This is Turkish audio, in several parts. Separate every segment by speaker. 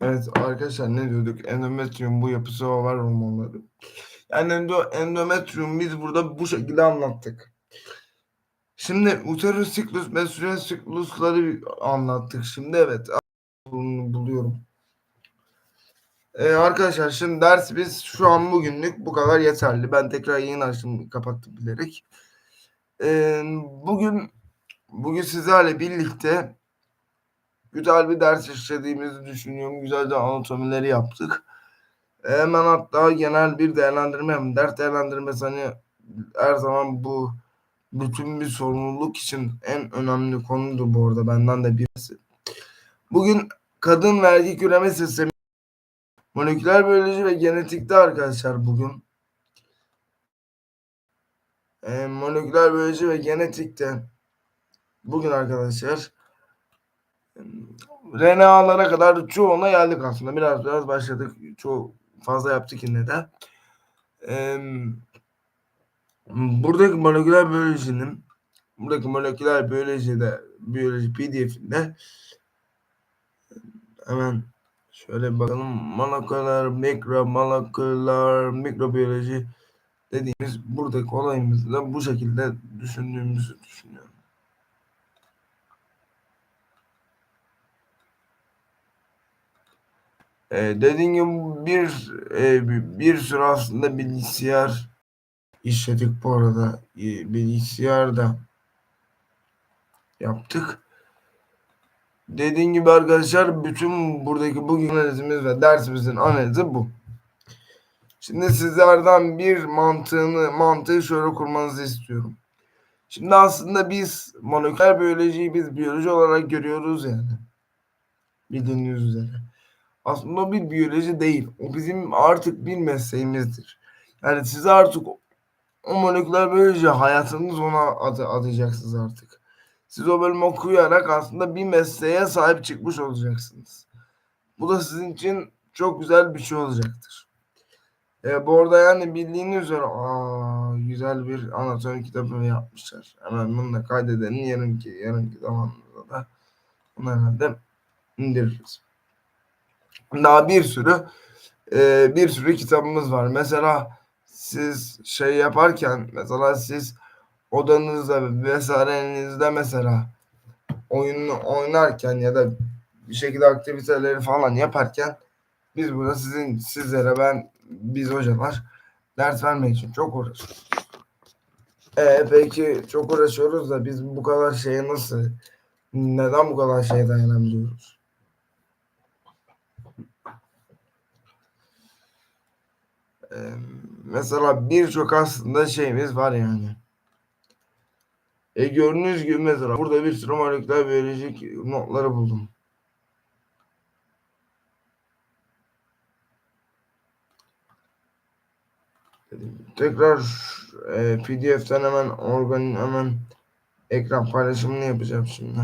Speaker 1: Evet arkadaşlar ne diyorduk? Endometrium bu yapısı var hormonları. Yani endo, endometrium biz burada bu şekilde anlattık. Şimdi uterus siklus, menstrual siklusları anlattık. Şimdi evet bunu buluyorum. Ee, arkadaşlar şimdi ders biz şu an bugünlük bu kadar yeterli. Ben tekrar yayın açtım kapattım bilerek. Ee, bugün bugün sizlerle birlikte güzel bir ders işlediğimizi düşünüyorum. Güzel de anatomileri yaptık. Hemen hatta genel bir değerlendirme hem ders değerlendirmesi hani her zaman bu bütün bir sorumluluk için en önemli konudur bu arada benden de birisi. Bugün kadın ve erkek üreme sistemi moleküler biyoloji ve genetikte arkadaşlar bugün e, moleküler biyoloji ve genetikte bugün arkadaşlar RNA'lara kadar çoğuna geldik aslında. Biraz biraz başladık. Çok fazla yaptık yine de. Ee, buradaki moleküler biyolojinin buradaki moleküler biyolojide biyoloji pdf'inde hemen şöyle bakalım moleküler mikro moleküler mikrobiyoloji dediğimiz buradaki olayımızı da bu şekilde düşündüğümüzü düşünüyorum. Ee, dediğim gibi bir e, bir sürü aslında bilgisayar işledik bu arada. E, bilgisayar da yaptık. Dediğim gibi arkadaşlar bütün buradaki bugün analizimiz ve dersimizin analizi bu. Şimdi sizlerden bir mantığını mantığı şöyle kurmanızı istiyorum. Şimdi aslında biz moleküler biyolojiyi biz biyoloji olarak görüyoruz yani. Bildiğiniz üzere aslında bir biyoloji değil. O bizim artık bir mesleğimizdir. Yani siz artık o moleküler biyoloji hayatınız ona ad adayacaksınız artık. Siz o bölümü okuyarak aslında bir mesleğe sahip çıkmış olacaksınız. Bu da sizin için çok güzel bir şey olacaktır. E, bu arada yani bildiğiniz üzere aa, güzel bir anatomi kitabı yapmışlar. Hemen bunu da kaydedelim. Yarınki, yarınki zamanında da bunu herhalde indiririz daha bir sürü e, bir sürü kitabımız var. Mesela siz şey yaparken mesela siz odanızda vesairenizde mesela oyunu oynarken ya da bir şekilde aktiviteleri falan yaparken biz burada sizin sizlere ben biz hocalar ders vermek için çok uğraşıyoruz. E, peki çok uğraşıyoruz da biz bu kadar şeye nasıl neden bu kadar şeye mesela birçok aslında şeyimiz var yani. E gördüğünüz gibi mesela burada bir sürü moleküler biyolojik notları buldum. Tekrar e, PDF'den hemen organin hemen ekran paylaşımını yapacağım şimdi.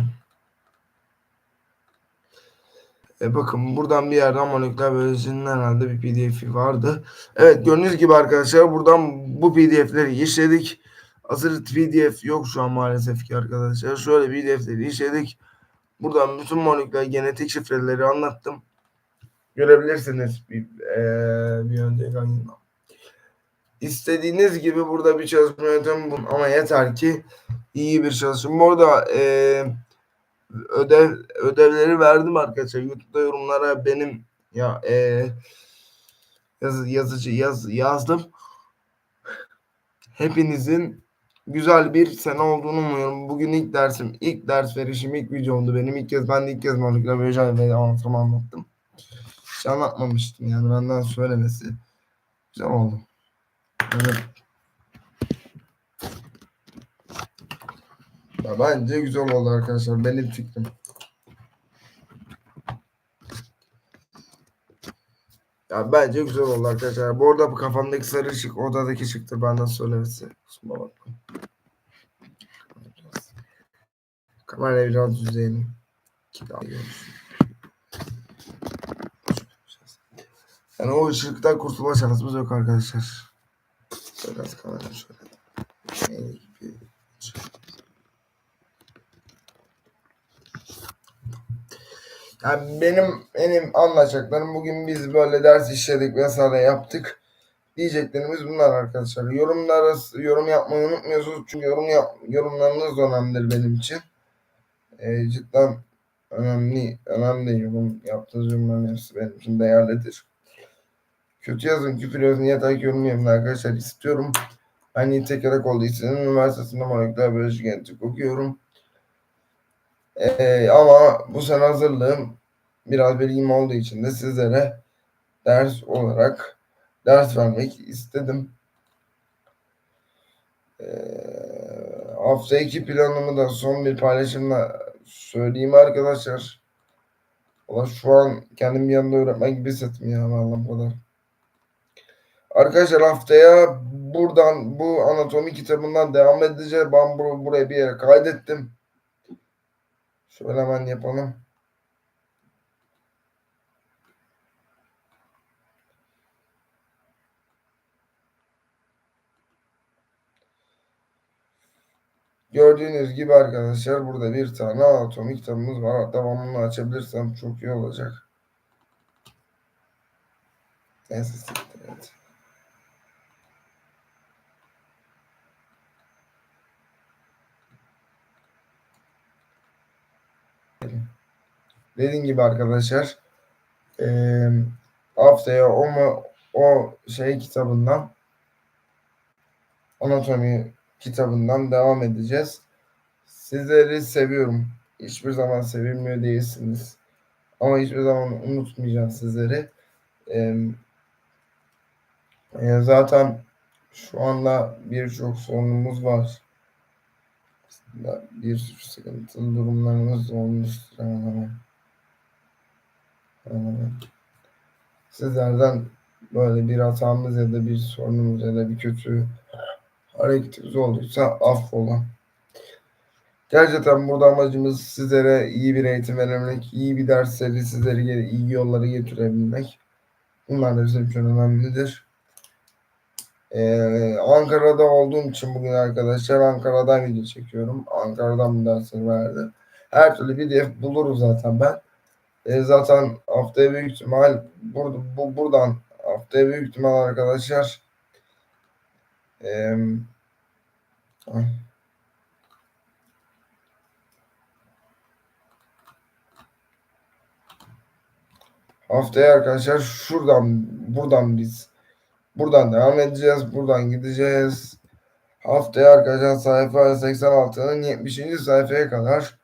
Speaker 1: E bakın buradan bir yerden moleküler biyolojinin herhalde bir pdf'i vardı. Evet gördüğünüz gibi arkadaşlar buradan bu pdf'leri işledik. Hazır pdf yok şu an maalesef ki arkadaşlar. Şöyle pdf'leri işledik. Buradan bütün moleküler genetik şifreleri anlattım. Görebilirsiniz bir, ee, bir önceki yayında. İstediğiniz gibi burada bir çalışma yöntemi bulun ama yeter ki iyi bir çalışma. Bu arada eee ödev ödevleri verdim arkadaşlar. YouTube'da yorumlara benim ya e, yaz, yazıcı yaz, yazdım. Hepinizin güzel bir sene olduğunu umuyorum. Bugün ilk dersim, ilk ders verişim, ilk videomdu benim. ilk kez ben de ilk kez moleküler biyoloji ve anlatımı anlattım. Hiç anlatmamıştım yani benden söylemesi. Güzel oldu. Evet. Ya bence güzel oldu arkadaşlar. Benim fikrim. Ya bence güzel oldu arkadaşlar. Bu arada bu kafamdaki sarı ışık odadaki ışıktır. Benden söylemesi. Kusura bakmayın. Kamerayı biraz düzeyelim. Ki daha. Yani o ışıktan kurtulma şansımız yok arkadaşlar. Biraz kamera şöyle. Şey gibi. Yani benim benim anlayacaklarım bugün biz böyle ders işledik vesaire yaptık. Diyeceklerimiz bunlar arkadaşlar. Yorumlara yorum yapmayı unutmuyorsunuz çünkü yorum yap, yorumlarınız önemlidir benim için. Ee, cidden önemli önemli yorum yaptığınız yorumların hepsi benim için değerlidir. Kötü yazın, küfür yazın, yeter ki yorum yapın arkadaşlar istiyorum. Ben Yiğit Karakol Lisesi'nin üniversitesinde moleküler biyoloji genetik okuyorum. Ee, ama bu sene hazırlığım biraz bilgim olduğu için de sizlere ders olarak ders vermek istedim. Ee, hafta 2 planımı da son bir paylaşımla söyleyeyim arkadaşlar. Valla şu an kendim yanında öğretmen gibi hissettim ya vallahi kadar. Arkadaşlar haftaya buradan bu anatomi kitabından devam edeceğiz. Ben bur buraya bir yere kaydettim. Şöyle hemen yapalım. Gördüğünüz gibi arkadaşlar burada bir tane anatomi kitabımız var. Hatta bunu açabilirsem çok iyi olacak. Neyse evet. Dediğim gibi arkadaşlar e, haftaya o mu o şey kitabından anatomi kitabından devam edeceğiz. Sizleri seviyorum. Hiçbir zaman sevilmiyor değilsiniz. Ama hiçbir zaman unutmayacağım sizleri. Ee, zaten şu anda birçok sorunumuz var. Bir sürü sıkıntılı durumlarımız olmuştur hemen hemen. Sizlerden böyle bir hatamız ya da bir sorunumuz ya da bir kötü hareketimiz olduysa affola. Gerçekten burada amacımız sizlere iyi bir eğitim verebilmek, iyi bir dersleri sizleri iyi yollara getirebilmek. Bunlar da bizim için önemlidir. Ee, Ankara'da olduğum için bugün arkadaşlar Ankara'dan video çekiyorum. Ankara'dan bir dersleri verdi. Her türlü PDF buluruz zaten ben. Ee, zaten haftaya büyük ihtimal burada, bu, buradan haftaya büyük ihtimal arkadaşlar eee Haftaya arkadaşlar şuradan buradan biz buradan devam edeceğiz. Buradan gideceğiz. Haftaya arkadaşlar sayfa 86'nın 70. sayfaya kadar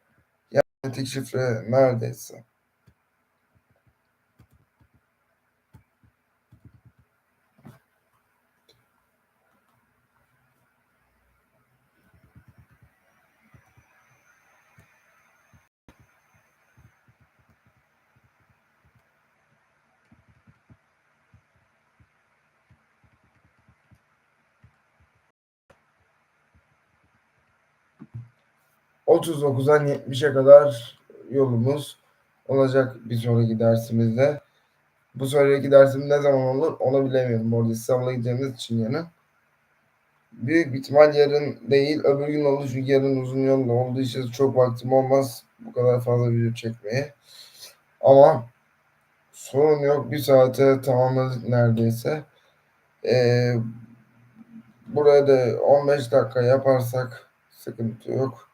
Speaker 1: yani tek şifre neredeyse. 39'dan 70'e kadar yolumuz olacak bir sonraki dersimizde. Bu sonraki dersim ne zaman olur onu bilemiyorum. Orada İstanbul'a gideceğimiz için yani. Büyük ihtimal yarın değil öbür gün olur çünkü yarın uzun yol olduğu için çok vaktim olmaz bu kadar fazla video çekmeye. Ama sorun yok bir saate tamamladık neredeyse. Ee, buraya da 15 dakika yaparsak sıkıntı yok.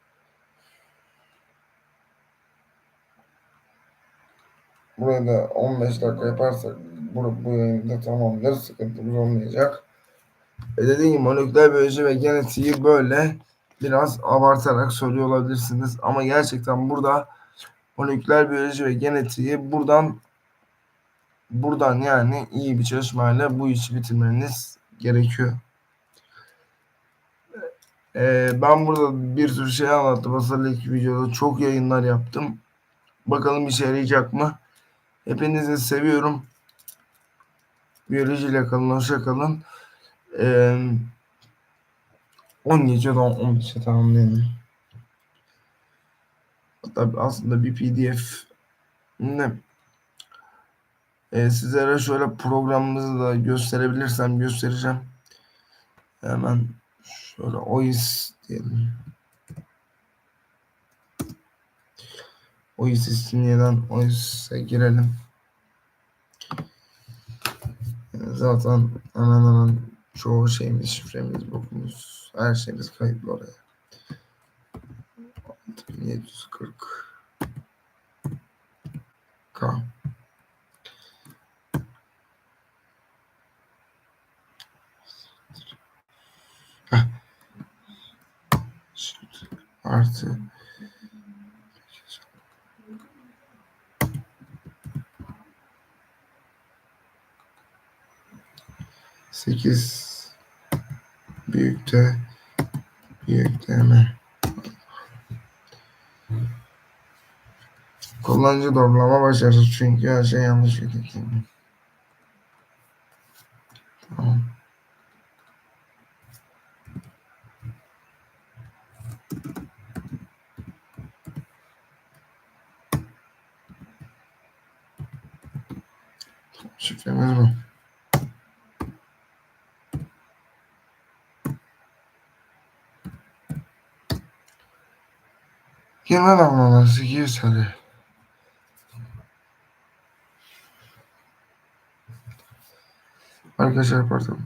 Speaker 1: Burada 15 dakika yaparsak bu, bu yayında tamamdır. Sıkıntımız olmayacak. E dediğim gibi moleküler biyoloji ve genetiği böyle biraz abartarak soruyor olabilirsiniz. Ama gerçekten burada moleküler biyoloji ve genetiği buradan buradan yani iyi bir çalışmayla bu işi bitirmeniz gerekiyor. Ee, ben burada bir sürü şey anlattım. Aslında ilk videoda çok yayınlar yaptım. Bakalım işe yarayacak mı? Hepinizi seviyorum. Biyolojiyle kalın, hoşça kalın. Ee, 10 geceden 15'e tamamlayalım. Hatta aslında bir pdf ne ee, sizlere şöyle programımızı da gösterebilirsem göstereceğim. Hemen şöyle OIS diyelim. O isimleden o ise girelim. Zaten hemen hemen çoğu şeyimiz, şifremiz, bokumuz, her şeyimiz kayıtlı oraya. 6740 8 büyükte büyükleme kullanıcı doğrulama başarısız çünkü her şey yanlış yönetilmiş. Damlaları 800 TL. Arkadaşlar pardon.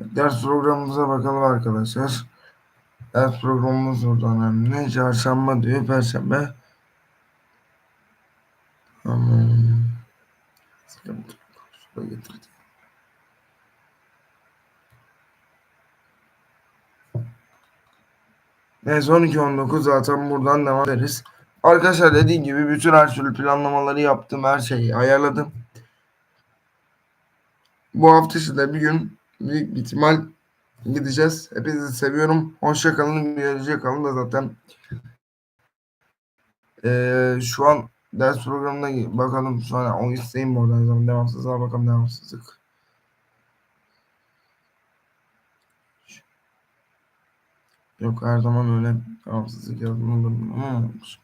Speaker 1: Ders programımıza bakalım arkadaşlar. Ders programımız burada önemli. Çarşamba diyor, Perşembe. Aman. Sıkıntı getirdim. Neyse 12-19 zaten buradan devam ederiz. Arkadaşlar dediğim gibi bütün her türlü planlamaları yaptım. Her şeyi ayarladım. Bu hafta içinde bir gün büyük ihtimal gideceğiz. Hepinizi seviyorum. Hoşça kalın. Gelecek kalın da zaten ee, şu an ders programına bakalım. Şu an o isteğim bu arada. Zaman devamsızlığa bakalım devamsızlık. Yok her zaman öyle devamsızlık yazmalı ama olmuş.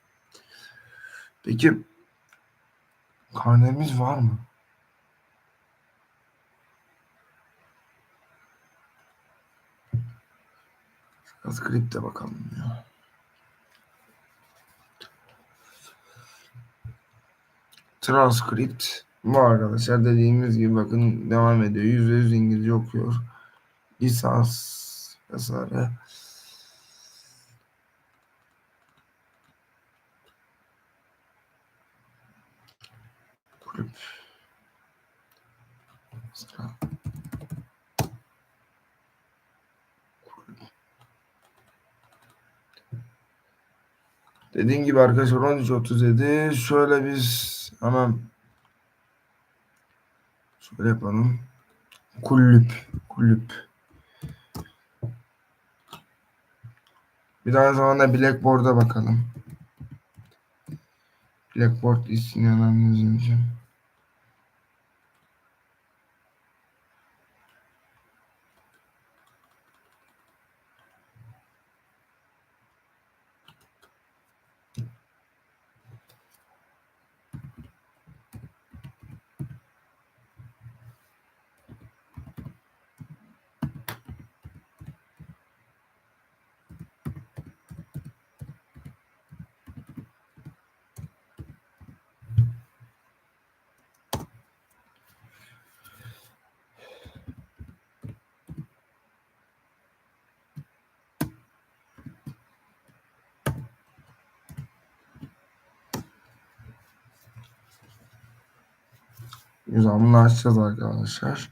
Speaker 1: Peki karnemiz var mı? Transkripte bakalım ya. Transkript bu arkadaşlar dediğimiz gibi bakın devam ediyor. Yüzde yüz İngilizce okuyor. Lisans vesaire. Kulüp. Dediğim gibi arkadaşlar 13.37 şöyle biz hemen şöyle yapalım. Kulüp. Kulüp. Bir daha zamanda Blackboard'a bakalım. Blackboard isteyen anlayacağım. Güzel bunu açacağız arkadaşlar.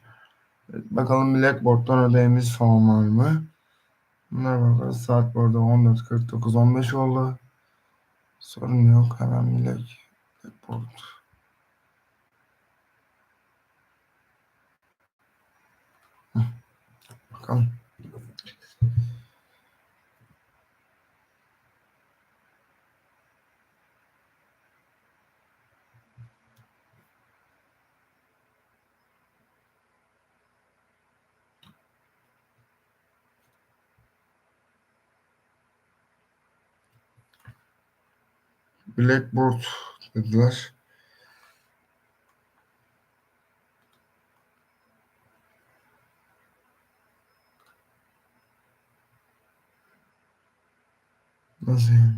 Speaker 1: Bakalım Blackboard'dan ödevimiz falan var mı? Bunlara bakarız. Saat bu arada 14.49 15 oldu. Sorun yok. Hemen Black, Blackboard. Bakalım. Blackboard dediler. Nasıl yani?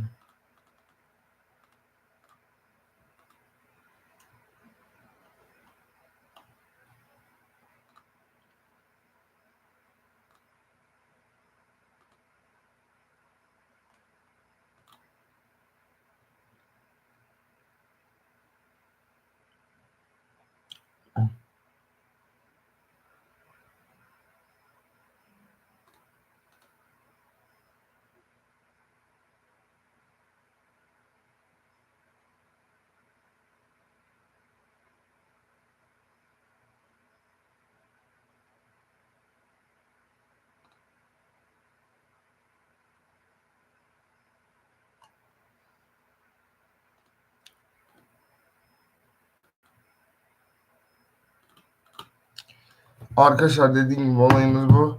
Speaker 1: Arkadaşlar dediğim gibi olayımız bu.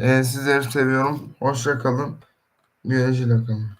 Speaker 1: Ee, sizleri seviyorum. Hoşça kalın. Güneşiyle kalın.